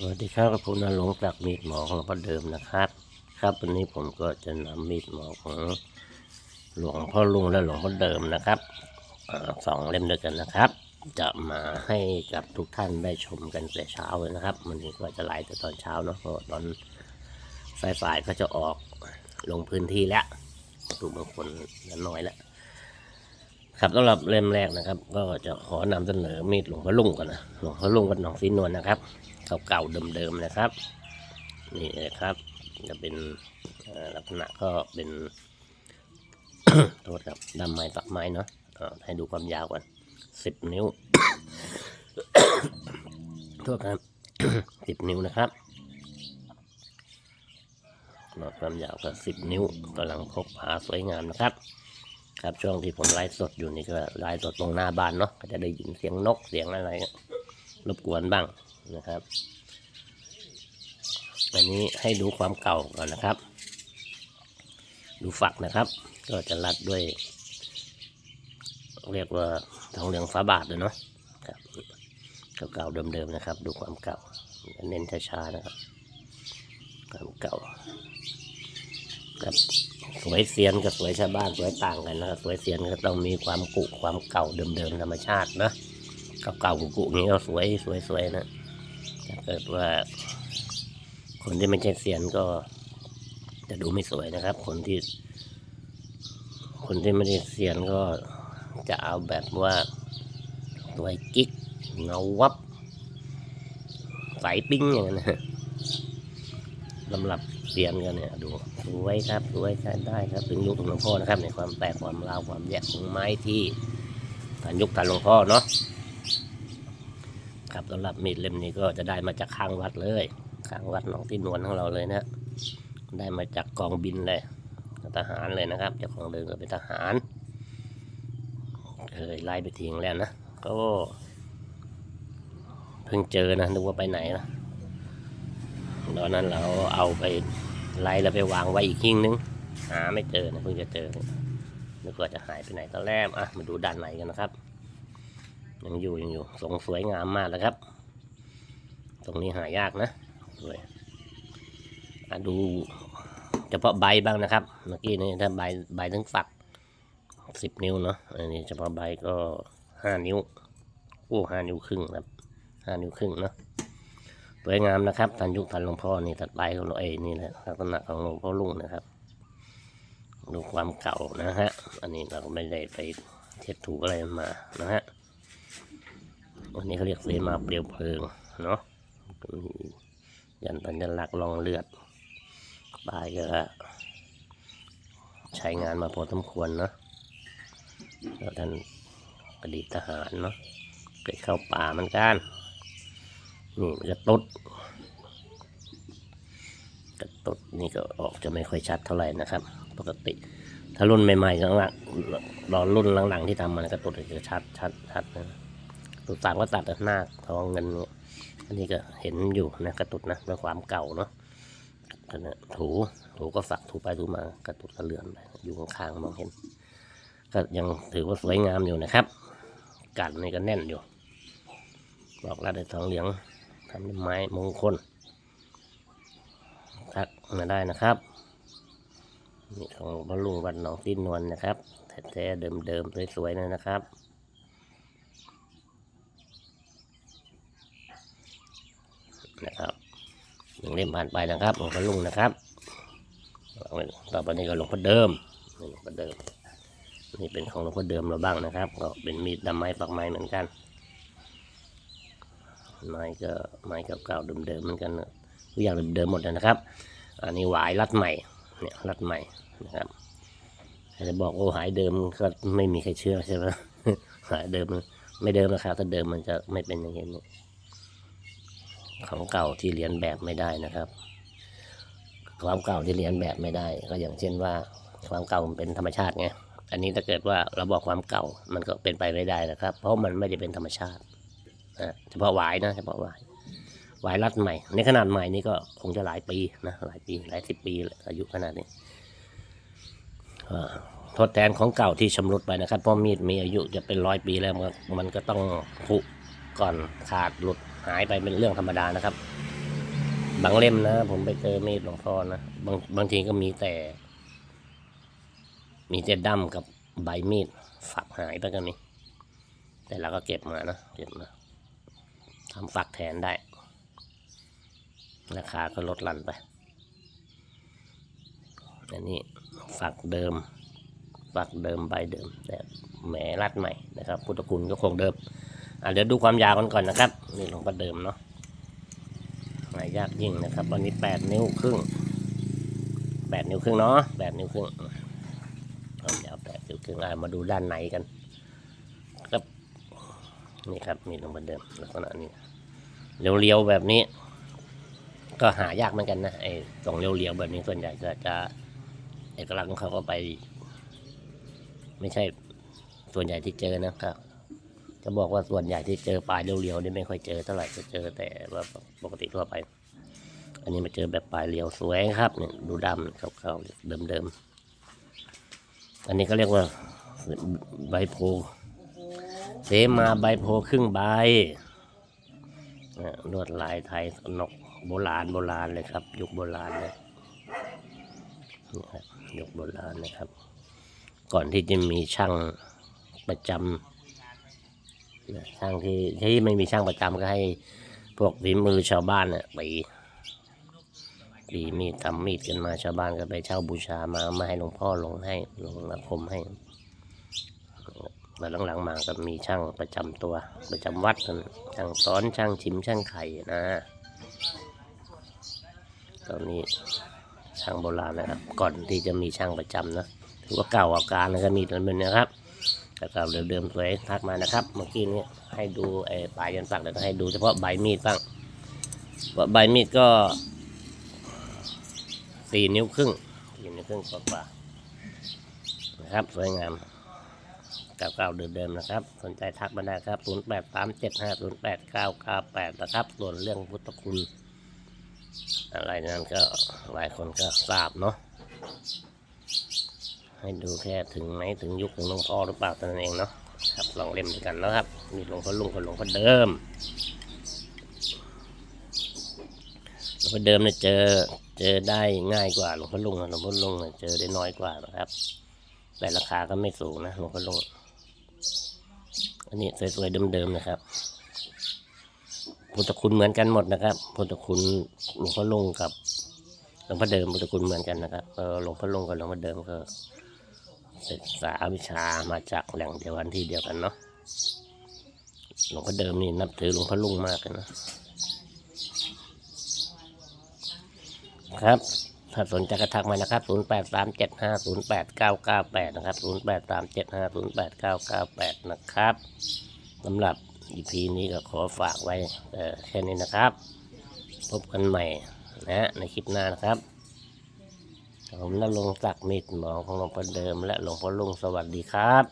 สวัสดีครับผมนรงค์จากมีดหมอของพ่อเดิมนะครับ ครับวันนี้ผมก็จะนำมีดหมอของหลวงพ่อลุงและหลวงพ่อเดิมนะครับอสองเล่มด้วยกันนะครับ จะมาให้กับทุกท่านได้ชมกันแต่เช้าเลยนะครับวันนี้ก็จะไลฟ์แต่ตอนเช้าเนาะเพราะตอนสายๆก็จะออกลงพื้นที่แล้วดูบางคนเหลือน้อยแล้วครับสำหรับเล่มแรกนะครับ ก็จะขอนำเสนอมีดหลวงพ่อลุงก่อนนะหลวงพ่อลุงวัดหนองสีนวลนะครับ เก่าๆเดิมๆนะครับ นี่เลยครับ จะเป็นลักษณะก็เป็นโทษครับดำไม้ปักไม้เนาะให้ดูความยาวก่อนสิบนิ้วโทษครับสิบนิ้วนะครับหลอดความยาวก็สิบนิ้วกำลังพกพาสวยงามนะครับ ครับช่วงที่ผมไลฟ์สดอยู่นี่ก็ไลฟ์สดตรงหน้าบ้านเนาะก็จะได้ยินเสียงนกเสียงอะไรรบกวนบ้าง นะครับอันนี้ให้ดูความเก่าก่อนนะครับ ดูฝักนะครับ ก็จะรัดด้วย เรียกว่าทองเหลืองฟ้าบาทเลยเนาะครับเก่าๆเดิมๆนะครับ ดูความเก่า เน้นช้าๆนะครับ ความเก่าครับสวยเซียนกับสวยชาวบ้านสวยต่างกันนะครับสวยเซียนก็ต้องมีความกุความเก่าเดิมๆธรรมชาตินะเก่าๆกุๆอย่างนี้ก็สวยสวยๆนะ ถ้าเกิดว่า คนที่ไม่ใช่เซียนก็จะดูไม่สวยนะครับ คนที่ คนที่ไม่ได้เซียนก็จะเอาแบบว่าสวกิ๊กเงาวับใสปิ้งอย่างนั้นนะสำหรับเซียนกันเนี่ยดูสวยครับสวยใช้ได้ครับ ถึงยุคของหลวงพ่อนะครับ ในความแตกความราวความแยกของไม้ที่ทันยุคทันหลวงพ่อเนาะ ครับสำหรับมีดเล่มนี้ก็จะได้มาจากข้างวัดเลย ข้างวัดหนองที่นวลของเราเลยนะได้มาจากกองบินเลยทหารเลยนะครับเจ้าของเดิมก็เป็นทหารเคยไล่ไปทิ้งแล้วนะก็เพิ่งเจอนะนึกว่าไปไหนนะตอนนั้นเราเอาไปไล่แล้วไปวางไว้อีกหิ้งนึงหาไม่เจอนะเพิ่งจะเจอนึกว่าจะหายไปไหนตอนแรกอะมาดูด้านในกันนะครับ ยังอยู่ยังอยู่ทรงสวยงามมากนะครับ ตรงนี้หายากนะสวยดูเฉพาะใบบ้างนะครับ เมื่อกี้นี่ถ้าใบใบทั้งฝักสิบนิ้วเนาะอันนี้เฉพาะใบก็ห้านิ้วโอ้ห้านิ้วครึ่งครับห้านิ้วครึ่งเนาะสวยงามนะครับทันยุคทันหลวงพ่อนี่ตัดใบของเราเองนี่แหละลักษณะของหลวงพ่อลุงนะครับ ดูความเก่านะฮะ อันนี้เราก็ไม่ได้ไปเช็ดถูกอะไรมานะฮะ วันนี้เขาเรียกเสมาเปลวเพลิงเนาะยันสัญลักษณ์รองเลือดปลายก็ใช้งานมาพอสมควรเนาะแล้วท่านอดีตทหารเนาะเคยเข้าป่าเหมือนกันนี่มันจะตดกระตุดนี่ก็ออกจะไม่ค่อยชัดเท่าไหร่นะครับ ปกติ ถ้ารุ่นใหม่ๆข้างหลังรอรุ่นหลังๆที่ทำมันกระตุดจะชัดชัดชัดนะ ตัวต่างก็ตัดแต่หน้าทองเงินเนี่ยอันนี้ก็เห็นอยู่นะกระตุดนะด้วยความเก่าเนาะก็เนี่ยถูถูก็ฝักถูไปถูมากระตุดกระเลือนไปอยู่ข้างๆมองเห็น ก็ยังถือว่าสวยงามอยู่นะครับกันนี่ก็แน่นอยู่บอกลาดด้ทองเหลืองทำด้วยไม้มงคลทักมาได้นะครับนี่ของบรรลุงวัดหนองตีนนวลนะครับแท้ๆเดิมๆสวยๆเลยนะครับ นะครับหนึ่งเล่มผ่านไปนะครับหลวงพ่อลุงนะครับ ต่อไปนี้ก็หลวงพ่อเดิมหลวงพ่อเดิม นี่เป็นของหลวงพ่อเดิมเราบ้างนะครับ ก็เป็นมีดดำไม้ปักไม้เหมือนกัน ไม้ก็ไม้เก่าๆเดิมๆเหมือนกันนะทุกอย่างเดิมๆหมดเลยนะครับ อันนี้หวายรัดใหม่ เนี่ยรัดใหม่นะครับจะบอกโอ้หายเดิมก็ไม่มีใครเชื่อใช่ไหมหายเดิมไม่เดิมนะครับถ้าเดิมมันจะไม่เป็นอย่างนี้ ของเก่าที่เรียนแบบไม่ได้นะครับ ความเก่าที่เรียนแบบไม่ได้ ก็อย่างเช่นว่าความเก่ามันเป็นธรรมชาติไงอันนี้ถ้าเกิดว่าเราบอกความเก่ามันก็เป็นไปไม่ได้นะครับ เพราะมันไม่ได้เป็นธรรมชาตินะเฉพาะหวายนะเฉพาะหวายหวายรัดใหม่ ในขนาดใหม่นี่ก็คงจะหลายปีนะหลายปีหลายสิบปีอายุขนาดนี้ทดแทนของเก่าที่ชำรุดไปนะครับเพราะมีดมีอายุจะเป็นร้อยปีแล้วมันมันก็ต้องผุก่อนขาดหลุด หายไปเป็นเรื่องธรรมดานะครับ บางเล่มนะ ผมไปเจอมีดหลวงพ่อนะบางบางทีก็มีแต่ มีแต่ดำกับใบมีดฝักหายไปก็มีแต่เราก็เก็บมานะเก็บมาทำฝักแทนได้ ราคาก็ลดหลั่นไปอันนี้ฝักเดิมฝักเดิมใบเดิม แต่แหมรัดใหม่นะครับ พุทธคุณก็คงเดิม เดี๋ยวดูความยาวกันก่อนนะครับ นี่หลวงพ่อเดิมเนาะหายากยิ่งนะครับวันนี้แปดนิ้วครึ่งแปดนิ้วครึ่งเนาะแปดนิ้วครึ่งความยาวแปดนิ้วครึ่งอะมาดูด้านในกัน ครับ นี่ครับนี่หลวงพ่อเดิมลักษณะนี้เรียวๆแบบนี้ ก็หายากเหมือนกันนะไอ้ตรงเรียวๆแบบนี้ส่วนใหญ่จะจะเอกลักษณ์ของเขาก็ไป ไม่ใช่ส่วนใหญ่ที่เจอนะครับ จะบอกว่าส่วนใหญ่ที่เจอปลายเรียวๆนี่ไม่ค่อยเจอเท่าไหร่จะเจอแต่ว่าปกติทั่วไป อันนี้มาเจอแบบปลายเรียวสวยครับเนี่ยดูดำขาวๆเดิมๆอันนี้ก็เรียกว่าใบโพเสมาใบโพครึ่งใบอ่ลวดลายไทยนกโบราณโบราณเลยครับ ยุคโบราณเลยนะครับยุคโบราณนะครับ ก่อนที่จะมีช่างประจำ ช่างที่ที่ไม่มีช่างประจำก็ให้พวกฝีมือชาวบ้านเนี่ยไปปีมีดทำมีดกันมาชาวบ้านก็ไปเช่าบูชามามาให้หลวงพ่อลงให้ลงอาคมให้มาหลังๆมาก็มีช่างประจำตัวประจำวัดนั่นช่างสอนช่างชิมช่างไข่นะตอนนี้ช่างโบราณนะครับ ก่อนที่จะมีช่างประจำนะถือว่าเก่าอาการนะครับมีดมันนะครับ แล้วก็เดิมๆสวยทักมานะครับ เมื่อกี้นี้ให้ดูไอ้ปลายยันฝักแล้วก็ให้ดูเฉพาะใบมีดบ้างว่าใบมีดก็สี่นิ้วครึ่งสี่นิ้วครึ่งกว่าๆนะครับ สวยงามเก่าๆเดิมๆนะครับ สนใจทักมาได้ครับศูนย์แปดสามเจ็ดห้าศูนย์แปดเก้าเก้าแปดนะครับ ส่วนเรื่องพุทธคุณ อะไรนั้นก็หลายคนก็ทราบเนาะ ให้ดูแค่ถึงไหนถึงยุคถึงหลวงพ่อหรือเปล่าเท่านั้นเองเนาะครับลองเล่มด้วยกันนะครับมีหลวงพ่อลุงกับหลวงพ่อเดิมหลวงพ่อเดิมเนี่ยเจอเจอได้ง่ายกว่าหลวงพ่อลุงหลวงพ่อลุงเนี่ยเจอได้น้อยกว่านะครับ แต่ราคาก็ไม่สูงนะหลวงพ่อลุงอันนี้สวยๆเดิมๆนะครับพุทธคุณเหมือนกันหมดนะครับพุทธคุณหลวงพ่อลุงกับหลวงพ่อเดิมพุทธคุณเหมือนกันนะครับเออหลวงพ่อลุงกับหลวงพ่อเดิมก็ ศึกษาวิชามาจากแหล่งเดียวกันที่เดียวกันเนาะหลวงพ่อเดิมนี่นับถือหลวงพ่อลุงมากเลยนะครับถ้าสนใจกระทักมานะครับ 0 8 3 7 5 0 8 9 9 8 นะครับ 0 8 3 7 5 0 8 9 9 8 นะครับสำหรับ EP นี้ก็ขอฝากไว้แค่นี้นะครับ พบกันใหม่นะในคลิปหน้านะครับ ผมนรงค์ศักดิ์มิตรหมอของหลวงพ่อเดิมและหลวงพ่อลุงสวัสดีครับ